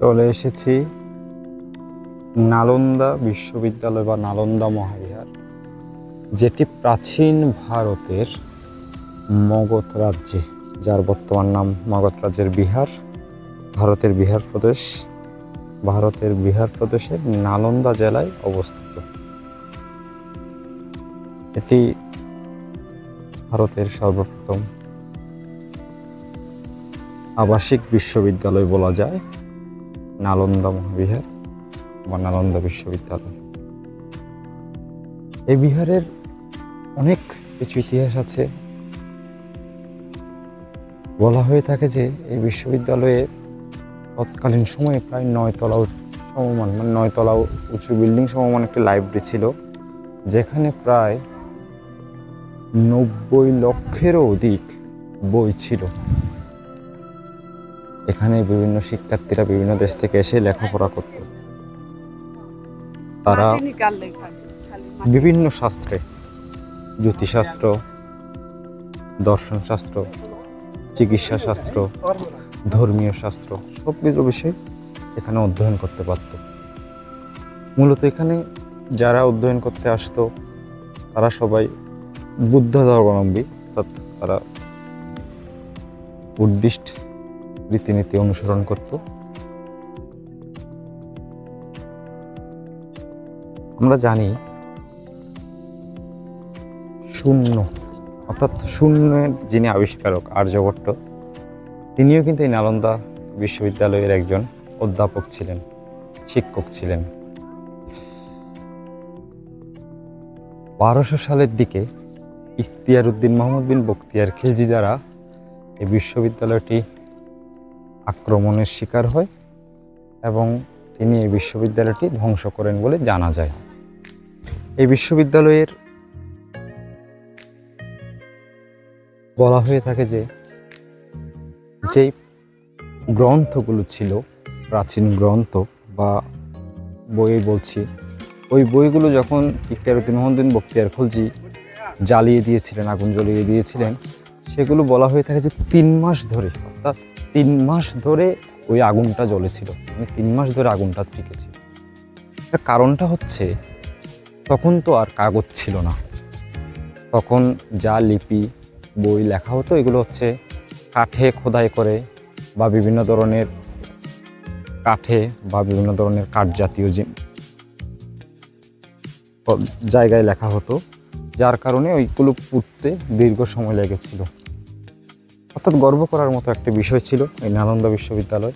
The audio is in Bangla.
চলে এসেছি নালন্দা বিশ্ববিদ্যালয় বা নালন্দা মহাবিহার, যেটি প্রাচীন ভারতের মগধ রাজ্যে, যার বর্তমান নাম মগধ রাজ্যের বিহার, ভারতের বিহার প্রদেশ, ভারতের বিহার প্রদেশের নালন্দা জেলায় অবস্থিত। এটি ভারতের সর্বপ্রথম আবাসিক বিশ্ববিদ্যালয় বলা যায়। নালন্দা মহাবিহার বা নালন্দা বিশ্ববিদ্যালয়। এই বিহারের অনেক কিছু ইতিহাস আছে। বলা হয়ে থাকে যে এই বিশ্ববিদ্যালয়ে তৎকালীন সময়ে প্রায় নয়তলা উচ- সমমান মানে নয়তলা উঁচু বিল্ডিং সমমান একটি লাইব্রেরি ছিল, যেখানে প্রায় নব্বই লক্ষেরও অধিক বই ছিল। এখানে বিভিন্ন শিক্ষার্থীরা বিভিন্ন দেশ থেকে এসে লেখাপড়া করত তারা। বিভিন্ন শাস্ত্রে জ্যোতিষশাস্ত্র দর্শনশাস্ত্র চিকিৎসা শাস্ত্র ধর্মীয় শাস্ত্র সব কিছু বিষয় এখানে অধ্যয়ন করতে পারত মূলত এখানে যারা অধ্যয়ন করতে আসতো তারা সবাই বুদ্ধ ধর্মাবলম্বী অর্থাৎ তারা বুদ্ধিস্ট রীতিনীতি অনুসরণ করত। আমরা জানি শূন্য, অর্থাৎ শূন্যের যিনি আবিষ্কারক আর্যভট্ট, তিনিও কিন্তু এই নালন্দা বিশ্ববিদ্যালয়ের একজন অধ্যাপক ছিলেন, শিক্ষক ছিলেন। বারোশো সালের দিকে ইখতিয়ার উদ্দিন মোহাম্মদ বিন বখতিয়ার খিলজি দ্বারা এই বিশ্ববিদ্যালয়টি আক্রমণের শিকার হয় এবং তিনি এই বিশ্ববিদ্যালয়টি ধ্বংস করেন বলে জানা যায়। এই বিশ্ববিদ্যালয়ের বলা হয়ে থাকে যে, যেই গ্রন্থগুলো ছিল, প্রাচীন গ্রন্থ বা বই বলছি, ওই বইগুলো যখন ইখতিয়ারুদ্দিন মোহাম্মদিন বক্তিয়ার খলজি জ্বালিয়ে দিয়েছিলেন, আগুন জ্বলিয়ে দিয়েছিলেন, সেগুলো বলা হয়ে থাকে যে তিন মাস ধরে, অর্থাৎ তিন মাস ধরে ওই আগুনটা জ্বলেছিল। মানে তিন মাস ধরে আগুনটা টিকেছিল এর কারণটা হচ্ছে, তখন তো আর কাগজ ছিল না। তখন যা লিপি, বই লেখা হতো, এগুলো হচ্ছে কাঠে খোদাই করে বা বিভিন্ন ধরনের কাঠে বা বিভিন্ন ধরনের কাঠ জাতীয় যে জায়গায় লেখা হতো, যার কারণে ওইগুলো পুড়তে দীর্ঘ সময় লেগেছিল। অর্থাৎ গর্ব করার মতো একটি বিষয় ছিল এই নালন্দা বিশ্ববিদ্যালয়।